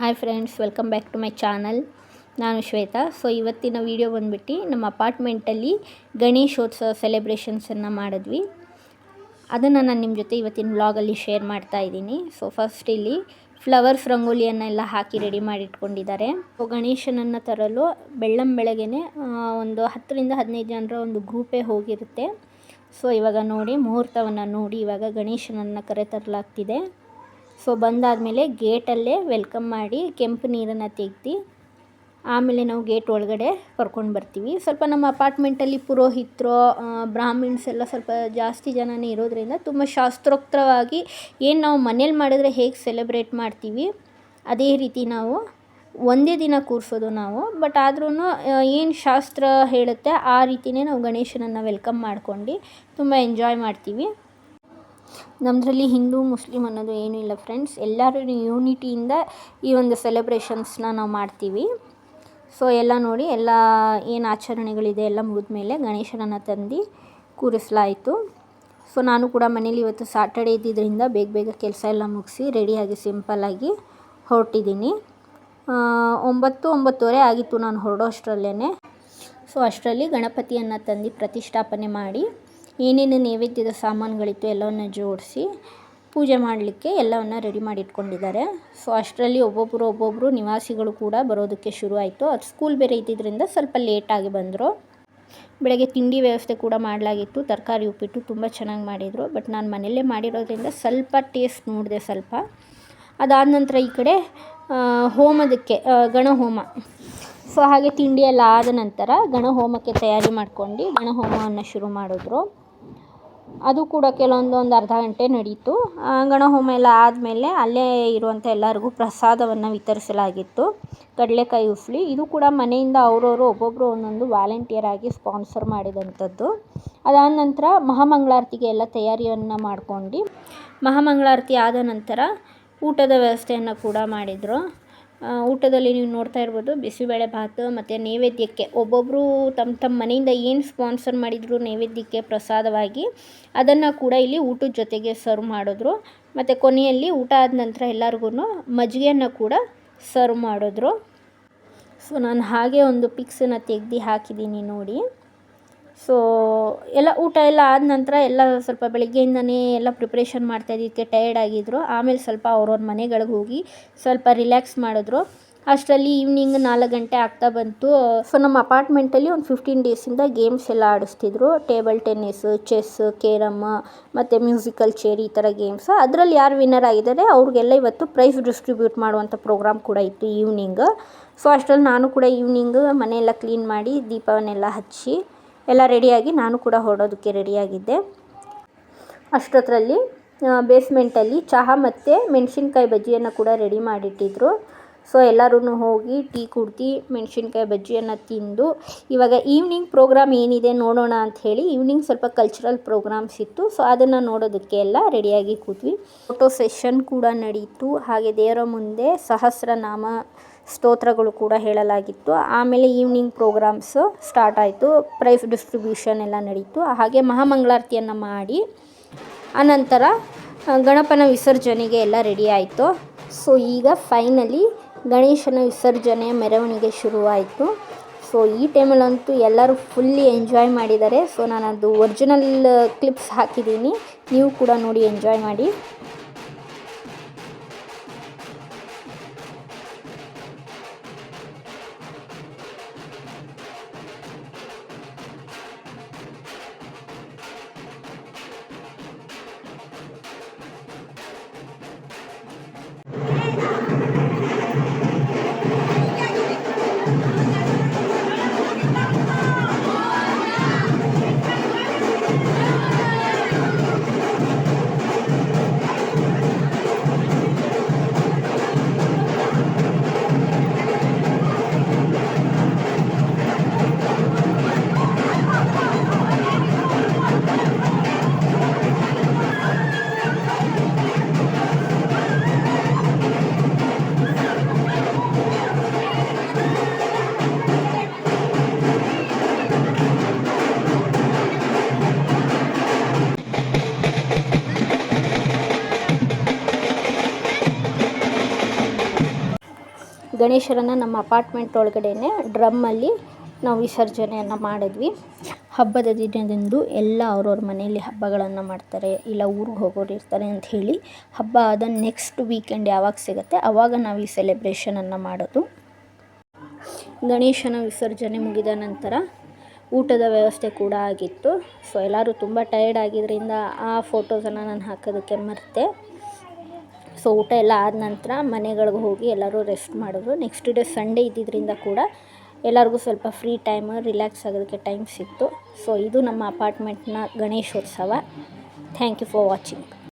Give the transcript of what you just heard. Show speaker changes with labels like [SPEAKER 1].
[SPEAKER 1] Hi friends, welcome back to my channel. ನಾನು Shweta. So ಇವತ್ತಿನ video ಬಂದುಬಿಟ್ಟು ನಮ್ಮ ಅಪಾರ್ಟ್ಮೆಂಟಲ್ಲಿ ಗಣೇಶೋತ್ಸವ ಸೆಲೆಬ್ರೇಷನ್ಸನ್ನು ಮಾಡಿದ್ವಿ. ಅದನ್ನು ನಾನು ನಿಮ್ಮ ಜೊತೆ ಇವತ್ತಿನ ವ್ಲಾಗಲ್ಲಿ ಶೇರ್ ಮಾಡ್ತಾ ಇದ್ದೀನಿ. ಸೊ ಫಸ್ಟ್ ಇಲ್ಲಿ ಫ್ಲವರ್ಸ್ ರಂಗೋಲಿಯನ್ನೆಲ್ಲ ಹಾಕಿ ರೆಡಿ ಮಾಡಿ ಇಟ್ಕೊಂಡಿದ್ದಾರೆ ಸೊ ಗಣೇಶನನ್ನು ತರಲು ಬೆಳ್ಳಂ ಬೆಳಗ್ಗೆ ಒಂದು ಹತ್ತರಿಂದ ಹದಿನೈದು ಜನರ ಒಂದು ಗ್ರೂಪೇ ಹೋಗಿರುತ್ತೆ. ಸೊ ಇವಾಗ ನೋಡಿ ಮುಹೂರ್ತವನ್ನು ನೋಡಿ ಇವಾಗ ಗಣೇಶನನ್ನು ಕರೆತರಲಾಗ್ತಿದೆ ಸೊ ಬಂದಾದಮೇಲೆ ಗೇಟಲ್ಲೇ ವೆಲ್ಕಮ್ ಮಾಡಿ ಕೆಂಪು ನೀರನ್ನು ತೆಗ್ದು, ಆಮೇಲೆ ನಾವು ಗೇಟ್ ಒಳಗಡೆ ಕರ್ಕೊಂಡು ಬರ್ತೀವಿ. ಸ್ವಲ್ಪ ನಮ್ಮ ಅಪಾರ್ಟ್ಮೆಂಟಲ್ಲಿ ಪುರೋಹಿತರು ಬ್ರಾಹ್ಮಿಣ್ಸ್ ಎಲ್ಲ ಸ್ವಲ್ಪ ಜಾಸ್ತಿ ಜನನೇ ಇರೋದ್ರಿಂದ ತುಂಬ ಶಾಸ್ತ್ರೋಕ್ತವಾಗಿ ಏನು ನಾವು ಮನೇಲಿ ಮಾಡಿದ್ರೆ ಹೇಗೆ ಸೆಲೆಬ್ರೇಟ್ ಮಾಡ್ತೀವಿ, ಅದೇ ರೀತಿ ನಾವು ಒಂದೇ ದಿನ ಕೂರಿಸೋದು ನಾವು. ಬಟ್ ಆದ್ರೂ ಏನು ಶಾಸ್ತ್ರ ಹೇಳುತ್ತೆ ಆ ರೀತಿಯೇ ನಾವು ಗಣೇಶನನ್ನು ವೆಲ್ಕಮ್ ಮಾಡ್ಕೊಂಡು ತುಂಬ ಎಂಜಾಯ್ ಮಾಡ್ತೀವಿ. ನಮ್ಮದ್ರಲ್ಲಿ ಹಿಂದೂ ಮುಸ್ಲಿಮ್ ಅನ್ನೋದು ಏನೂ ಇಲ್ಲ ಫ್ರೆಂಡ್ಸ್ ಎಲ್ಲರೂ ಯೂನಿಟಿಯಿಂದ ಈ ಒಂದು ಸೆಲೆಬ್ರೇಷನ್ಸ್ನ ನಾವು ಮಾಡ್ತೀವಿ. ಸೊ ಎಲ್ಲ ನೋಡಿ, ಎಲ್ಲ ಏನು ಆಚರಣೆಗಳಿದೆ ಎಲ್ಲ ಮುಗಿದ್ಮೇಲೆ ಗಣೇಶನನ್ನು ತಂದು ಕೂರಿಸಲಾಯಿತು. ಸೊ ನಾನು ಕೂಡ ಮನೇಲಿ ಇವತ್ತು ಸಾಟರ್ಡೇ ಇದ್ದಿದ್ದರಿಂದ ಬೇಗ ಬೇಗ ಕೆಲಸ ಎಲ್ಲ ಮುಗಿಸಿ ರೆಡಿಯಾಗಿ ಸಿಂಪಲ್ಲಾಗಿ ಹೊರಟಿದ್ದೀನಿ. ಒಂಬತ್ತು, ಒಂಬತ್ತುವರೆ ಆಗಿತ್ತು ನಾನು ಹೊರಡೋ ಅಷ್ಟರಲ್ಲೇ ಸೊ ಅಷ್ಟರಲ್ಲಿ ಗಣಪತಿಯನ್ನು ತಂದು ಪ್ರತಿಷ್ಠಾಪನೆ ಮಾಡಿ ಏನೇನು ನೈವೇದ್ಯದ ಸಾಮಾನುಗಳಿತ್ತು ಎಲ್ಲವನ್ನು ಜೋಡಿಸಿ ಪೂಜೆ ಮಾಡಲಿಕ್ಕೆ ಎಲ್ಲವನ್ನು ರೆಡಿ ಮಾಡಿ ಇಟ್ಕೊಂಡಿದ್ದಾರೆ. ಸೊ ಅಷ್ಟರಲ್ಲಿ ಒಬ್ಬೊಬ್ಬರು ಒಬ್ಬೊಬ್ಬರು ನಿವಾಸಿಗಳು ಕೂಡ ಬರೋದಕ್ಕೆ ಶುರು ಆಯಿತು. ಅದು ಸ್ಕೂಲ್ ಬೇರೆ ಇದ್ದಿದ್ದರಿಂದ ಸ್ವಲ್ಪ ಲೇಟಾಗಿ ಬಂದರು. ಬೆಳಗ್ಗೆ ತಿಂಡಿ ವ್ಯವಸ್ಥೆ ಕೂಡ ಮಾಡಲಾಗಿತ್ತು. ತರಕಾರಿ ಉಪ್ಪಿಟ್ಟು ತುಂಬ ಚೆನ್ನಾಗಿ ಮಾಡಿದರು. ಬಟ್ ನಾನು ಮನೆಯಲ್ಲೇ ಮಾಡಿರೋದ್ರಿಂದ ಸ್ವಲ್ಪ ಟೇಸ್ಟ್ ನೋಡಿದೆ ಸ್ವಲ್ಪ. ಅದಾದ ನಂತರ ಈ ಕಡೆ ಹೋಮದಕ್ಕೆ ಗಣಹೋಮ. ಸೊ ಹಾಗೆ ತಿಂಡಿ ಆದ ನಂತರ ಗಣಹೋಮಕ್ಕೆ ತಯಾರಿ ಮಾಡ್ಕೊಂಡು ಗಣಹೋಮವನ್ನು ಶುರು ಮಾಡಿದ್ರು. ಅದು ಕೂಡ ಕೆಲವೊಂದು ಒಂದು ಅರ್ಧ ಗಂಟೆ ನಡೀತು. ಗಣಹೋಮ ಎಲ್ಲ ಆದಮೇಲೆ ಅಲ್ಲೇ ಇರುವಂಥ ಎಲ್ಲರಿಗೂ ಪ್ರಸಾದವನ್ನು ವಿತರಿಸಲಾಗಿತ್ತು. ಕಡಲೆಕಾಯಿ ಉಸ್ಲಿ ಇದು ಕೂಡ ಮನೆಯಿಂದ ಅವರವರು ಒಬ್ಬೊಬ್ಬರು ಒಂದೊಂದು ವಾಲಂಟಿಯರ್ ಆಗಿ ಸ್ಪಾನ್ಸರ್ ಮಾಡಿದಂಥದ್ದು. ಅದಾದ ನಂತರ ಮಹಾಮಂಗಳಾರತಿಗೆ ಎಲ್ಲ ತಯಾರಿಯನ್ನು ಮಾಡ್ಕೊಂಡು ಮಹಾಮಂಗಳಾರತಿ ಆದ ನಂತರ ಊಟದ ವ್ಯವಸ್ಥೆಯನ್ನು ಕೂಡ ಮಾಡಿದರು. ಊಟದಲ್ಲಿ ನೀವು ನೋಡ್ತಾ ಇರ್ಬೋದು. ಬಿಸಿಬೇಳೆ ಭಾತು ಮತ್ತು ನೈವೇದ್ಯಕ್ಕೆ ಒಬ್ಬೊಬ್ಬರು ತಮ್ಮ ತಮ್ಮ ಮನೆಯಿಂದ ಏನು ಸ್ಪಾನ್ಸರ್ ಮಾಡಿದ್ರು ನೈವೇದ್ಯಕ್ಕೆ ಪ್ರಸಾದವಾಗಿ ಅದನ್ನು ಕೂಡ ಇಲ್ಲಿ ಊಟದ ಜೊತೆಗೆ ಸರ್ವ್ ಮಾಡಿದ್ರು. ಮತ್ತು ಕೊನೆಯಲ್ಲಿ ಊಟ ಆದ ನಂತರ ಎಲ್ಲರಿಗೂ ಮಜ್ಜಿಗೆಯನ್ನು ಕೂಡ ಸರ್ವ್ ಮಾಡಿದ್ರು. ಸೊ ನಾನು ಹಾಗೆ ಒಂದು ಪಿಕ್ಸನ್ನು ತೆಗೆದು ಹಾಕಿದ್ದೀನಿ ನೋಡಿ. ಸೊ ಎಲ್ಲ ಊಟ ಎಲ್ಲ ಆದ ನಂತರ ಎಲ್ಲ ಸ್ವಲ್ಪ ಬೆಳಗ್ಗೆಯಿಂದನೇ ಎಲ್ಲ ಪ್ರಿಪ್ರೇಷನ್ ಮಾಡ್ತಾ ಇದ್ದಕ್ಕೆ ಟಯರ್ಡ್ ಆಗಿದ್ರು. ಆಮೇಲೆ ಸ್ವಲ್ಪ ಅವ್ರವ್ರ ಮನೆಗಳಿಗೆ ಹೋಗಿ ಸ್ವಲ್ಪ ರಿಲ್ಯಾಕ್ಸ್ ಮಾಡಿದ್ರು. ಅಷ್ಟರಲ್ಲಿ ಈವ್ನಿಂಗ್ ನಾಲ್ಕು ಗಂಟೆ ಆಗ್ತಾ ಬಂತು. ಸೊ ನಮ್ಮ ಅಪಾರ್ಟ್ಮೆಂಟಲ್ಲಿ ಒಂದು ಫಿಫ್ಟೀನ್ ಡೇಸಿಂದ ಗೇಮ್ಸ್ ಎಲ್ಲ ಆಡಿಸ್ತಿದ್ರು. ಟೇಬಲ್ ಟೆನ್ನಿಸ್ ಚೆಸ್ ಕೇರಮ್ ಮತ್ತು ಮ್ಯೂಸಿಕಲ್ ಚೇರ್ ಈ ಥರ ಗೇಮ್ಸ್ ಅದರಲ್ಲಿ ಯಾರು ವಿನ್ನರ್ ಆಗಿದ್ದಾರೆ, ಅವ್ರಿಗೆಲ್ಲ ಇವತ್ತು ಪ್ರೈಸ್ ಡಿಸ್ಟ್ರಿಬ್ಯೂಟ್ ಮಾಡುವಂಥ ಪ್ರೋಗ್ರಾಮ್ ಕೂಡ ಇತ್ತು ಈವ್ನಿಂಗ್ ಸೊ ಅಷ್ಟರಲ್ಲಿ ನಾನು ಕೂಡ ಈವ್ನಿಂಗ್ ಮನೆಯೆಲ್ಲ ಕ್ಲೀನ್ ಮಾಡಿ ದೀಪವನ್ನೆಲ್ಲ ಹಚ್ಚಿ ಎಲ್ಲ ರೆಡಿಯಾಗಿ ನಾನು ಕೂಡ ಹೊರಡೋದಕ್ಕೆ ರೆಡಿಯಾಗಿದ್ದೆ. ಅಷ್ಟೊತ್ತರಲ್ಲಿ ಬೇಸ್ಮೆಂಟಲ್ಲಿ ಚಹಾ ಮತ್ತು ಮೆಣಸಿನ್ಕಾಯಿ ಬಜ್ಜಿಯನ್ನು ಕೂಡ ರೆಡಿ ಮಾಡಿಟ್ಟಿದ್ರು. ಸೊ ಎಲ್ಲರೂ ಹೋಗಿ ಟೀ ಕುಡ್ದು ಮೆಣಸಿನ್ಕಾಯಿ ಬಜ್ಜಿಯನ್ನು ತಿಂದು, ಇವಾಗ ಈವ್ನಿಂಗ್ ಪ್ರೋಗ್ರಾಮ್ ಏನಿದೆ ನೋಡೋಣ ಅಂತ ಹೇಳಿ ಈವ್ನಿಂಗ್ ಸ್ವಲ್ಪ ಕಲ್ಚರಲ್ ಪ್ರೋಗ್ರಾಮ್ಸ್ ಇತ್ತು. ಸೊ ಅದನ್ನು ನೋಡೋದಕ್ಕೆ ಎಲ್ಲ ರೆಡಿಯಾಗಿ ಕೂತ್ವಿ ಫೋಟೋ ಸೆಷನ್ ಕೂಡ ನಡೀತು. ಹಾಗೆ ದೇವರ ಮುಂದೆ ಸಹಸ್ರನಾಮ ಸ್ತೋತ್ರಗಳು ಕೂಡ ಹೇಳಲಾಗಿತ್ತು. ಆಮೇಲೆ ಈವ್ನಿಂಗ್ ಪ್ರೋಗ್ರಾಮ್ಸ್ ಸ್ಟಾರ್ಟ್ ಆಯಿತು. ಪ್ರೈಸ್ ಡಿಸ್ಟ್ರಿಬ್ಯೂಷನ್ ಎಲ್ಲ ನಡೀತು. ಹಾಗೆ ಮಹಾಮಂಗಳಾರತಿಯನ್ನು ಮಾಡಿ ಆನಂತರ ಗಣಪನ ವಿಸರ್ಜನೆಗೆ ಎಲ್ಲ ರೆಡಿ ಆಯಿತು. ಸೊ ಈಗ ಫೈನಲಿ ಗಣೇಶನ ವಿಸರ್ಜನೆ ಮೆರವಣಿಗೆ ಶುರುವಾಯಿತು. ಸೊ ಈ ಟೈಮಲ್ಲಂತೂ ಎಲ್ಲರೂ ಫುಲ್ಲಿ ಎಂಜಾಯ್ ಮಾಡಿದ್ದಾರೆ. ಸೊ ನಾನು ಅದು ಒರಿಜಿನಲ್ ಕ್ಲಿಪ್ಸ್ ಹಾಕಿದ್ದೀನಿ. ನೀವು ಕೂಡ ನೋಡಿ ಎಂಜಾಯ್ ಮಾಡಿ. ಗಣೇಶರನ್ನು ನಮ್ಮ ಅಪಾರ್ಟ್ಮೆಂಟ್ ಒಳಗಡೆನೆ ಡ್ರಮ್ಮಲ್ಲಿ ನಾವು ವಿಸರ್ಜನೆಯನ್ನು ಮಾಡಿದ್ವಿ. ಹಬ್ಬದ ದಿನದಂದು ಎಲ್ಲ ಅವ್ರವ್ರ ಮನೆಯಲ್ಲಿ ಹಬ್ಬಗಳನ್ನು ಮಾಡ್ತಾರೆ, ಇಲ್ಲ ಊರಿಗೆ ಹೋಗೋರು ಇರ್ತಾರೆ ಅಂತ ಹೇಳಿ ಹಬ್ಬ ಆದ ನೆಕ್ಸ್ಟ್ ವೀಕೆಂಡ್ ಯಾವಾಗ ಸಿಗುತ್ತೆ ಆವಾಗ ನಾವು ಈ ಸೆಲೆಬ್ರೇಷನನ್ನು ಮಾಡೋದು. ಗಣೇಶನ ವಿಸರ್ಜನೆ ಮುಗಿದ ನಂತರ ಊಟದ ವ್ಯವಸ್ಥೆ ಕೂಡ ಆಗಿತ್ತು. ಸೊ ಎಲ್ಲರೂ ತುಂಬ ಟಯರ್ಡ್ ಆಗಿದ್ದರಿಂದ ಆ ಫೋಟೋಸನ್ನು ನಾನು ಹಾಕೋದಕ್ಕೆ ಮರೆತೆ. ಸೊ ಊಟ ಎಲ್ಲ ಆದ ನಂತರ ಮನೆಗಳಿಗೆ ಹೋಗಿ ಎಲ್ಲರೂ ರೆಸ್ಟ್ ಮಾಡಿದ್ರು. ನೆಕ್ಸ್ಟ್ ಡೇ ಸಂಡೇ ಇದ್ದಿದ್ದರಿಂದ ಕೂಡ ಎಲ್ಲರಿಗೂ ಸ್ವಲ್ಪ ಫ್ರೀ ಟೈಮ್ ರಿಲ್ಯಾಕ್ಸ್ ಆಗೋದಕ್ಕೆ ಟೈಮ್ ಸಿಕ್ತು. ಸೊ ಇದು ನಮ್ಮ ಅಪಾರ್ಟ್ಮೆಂಟ್ನ Ganeshotsava. Thank you for watching